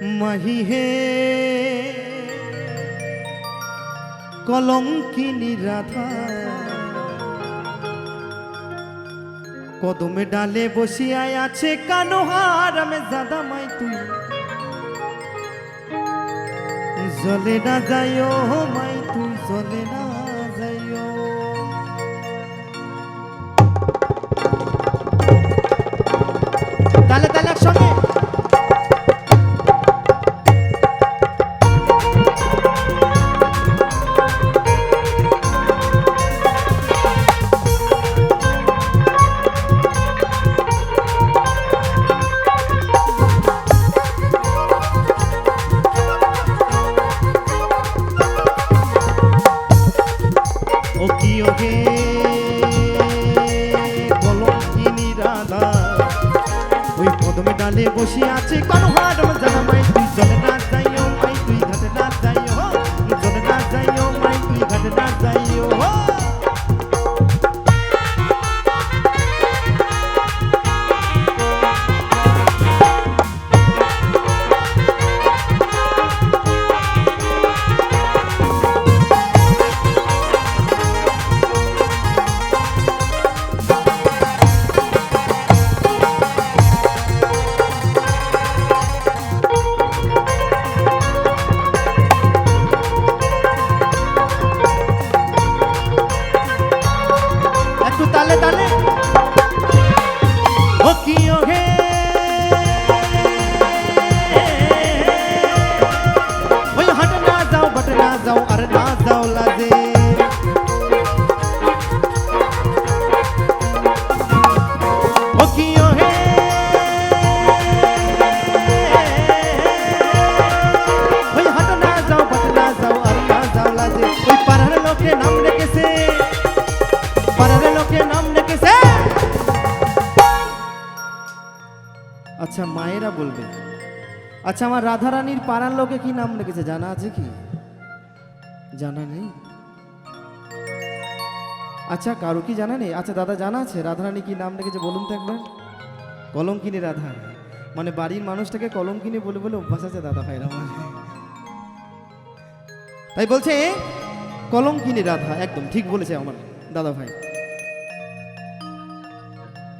মাহি হে কলঙ্কিনী রাধা, কদমে ডালে বসিয়ায় আছে কানো হার আমি জাদা মাই তুই। জলে না যাইও মাই তুই, জলে না ডালে বসে আছে কোন হাট একটু তালে তালে ও কি ওহে ওই হাট না যাও বট না যাও আর না মায়েরা বলবে আচ্ছা আমার রাধারানীর পাড়ার লোকে কি নাম রেখেছে? জানা আছে কি? জানা নেই। আচ্ছা কারও কি জানা নেই? আচ্ছা দাদা, জানা আছে। রাধারানী কি নাম রেখেছে বলুন তো একবার। কলঙ্কিনী রাধা। মানে বাড়ির মানুষটাকে কলঙ্কিনী বলে বলে অভ্যাস আছে দাদা ভাইরা আমার। তাই বলছে, কলঙ্কিনী রাধা। একদম ঠিক বলেছে আমার দাদা ভাই।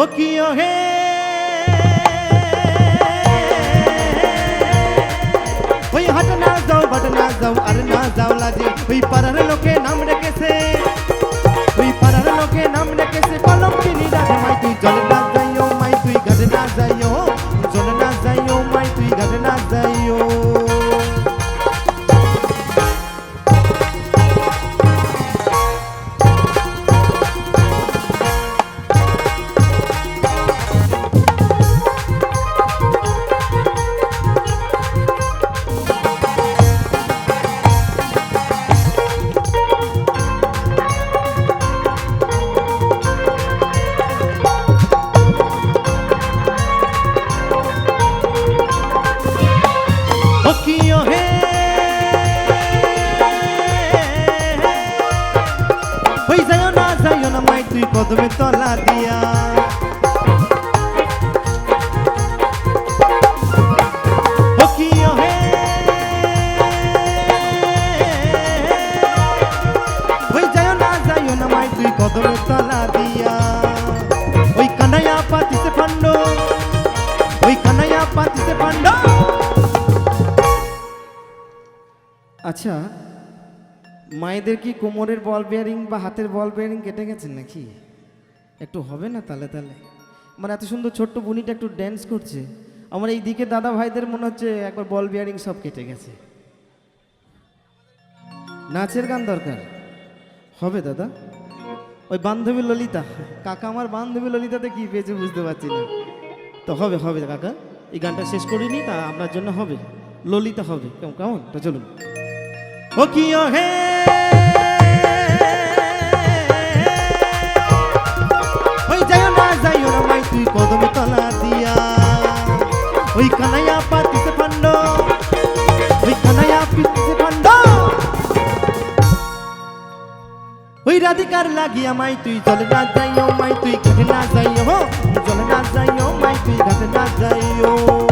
ও কি হে ওই পাড়ার লোকে নাম তলা দিয়া। পান্ড আচ্ছা মায়েদের কি কোমরের বল বেয়ারিং বা হাতের বল বেয়ারিং কেটে গেছেন নাকি? একটু হবে না তালে তালে? মানে এত সুন্দর ছোট্ট বুনিটা একটু ড্যান্স করছে। আমার এই দিকে দাদা ভাইদের মনে হচ্ছে একবার বল বিয়ারিং সব কেটে গেছে। নাচের গান দরকার। হবে দাদা। ওই বান্ধবী ললিতা, কাকা আমার বান্ধবী ললিতাতে কি পেয়েছে বুঝতে পারছি না। তো হবে হবে কাকা। এই গানটা শেষ করিনি তা আপনার জন্য হবে। ললিতা হবে। কেমন কেমন? তো চলুন। ও কি হে তুই কদম তলা দিয়া। ওই কানাইয়া পাতিতে পান্ড ওই কানাইয়া পিতিতে পান্ড ওই রাধিকার লাগিয়া মাই তুই চলে না যাইও, মাই তুই ঘাটে না যাইও। জলে না যাইও, মাই তুই ঘাটে না যাইও।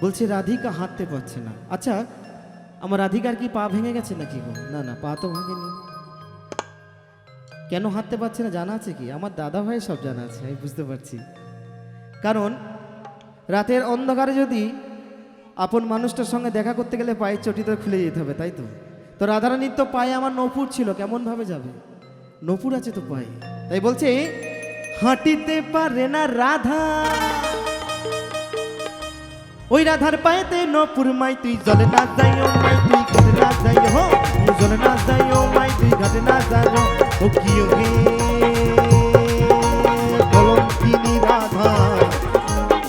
বলছে, রাধিকা হাঁটতে পারছে না। আচ্ছা আমার রাধিকার কি পা ভেঙে গেছে নাকি গো? না না, পা তো ভাঙেনি। কেন হাঁটতে পারছে না জানা আছে কি? আমার দাদা ভাই সব জানা আছে, আমি বুঝতে পারছি। কারণ, রাতের অন্ধকারে যদি আপন মানুষটার সঙ্গে দেখা করতে গেলে পায়ের চটি তো খুলে যেতে হবে, তাই তো? তো রাধারানীর তো পায়ে আমার নপুর ছিল কেমন ভাবে যাবে? নপুর আছে তো পায়ে। তাই বলছে, হাঁটিতে পারে না রাধা। ওই রাধার পায়েতে নপুর মাই, তুই জলে না যাইও মাই, তুই ঘাটে না যাইও হো জলে না যাইও মাই, তুই ঘাটে না যাইও ও। কি হে কলঙ্কিনী রাধা,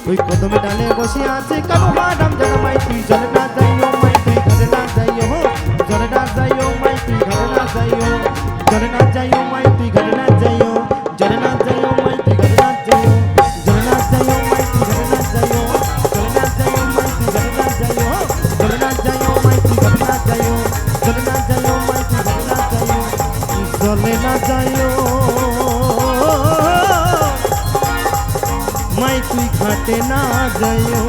ওই কদমে ডালে বসে আছে কালো মাডাম জানা মাই, তুই জলে না যাইও মাই, তুই ঘাটে না যাইও হো জলে না যাইও মাই, তুই ঘাটে না যাইও জলে না যাইও মাই, তুই ঘাটে না জলে না যাইও। মাই তুই ঘাটে না যাইও।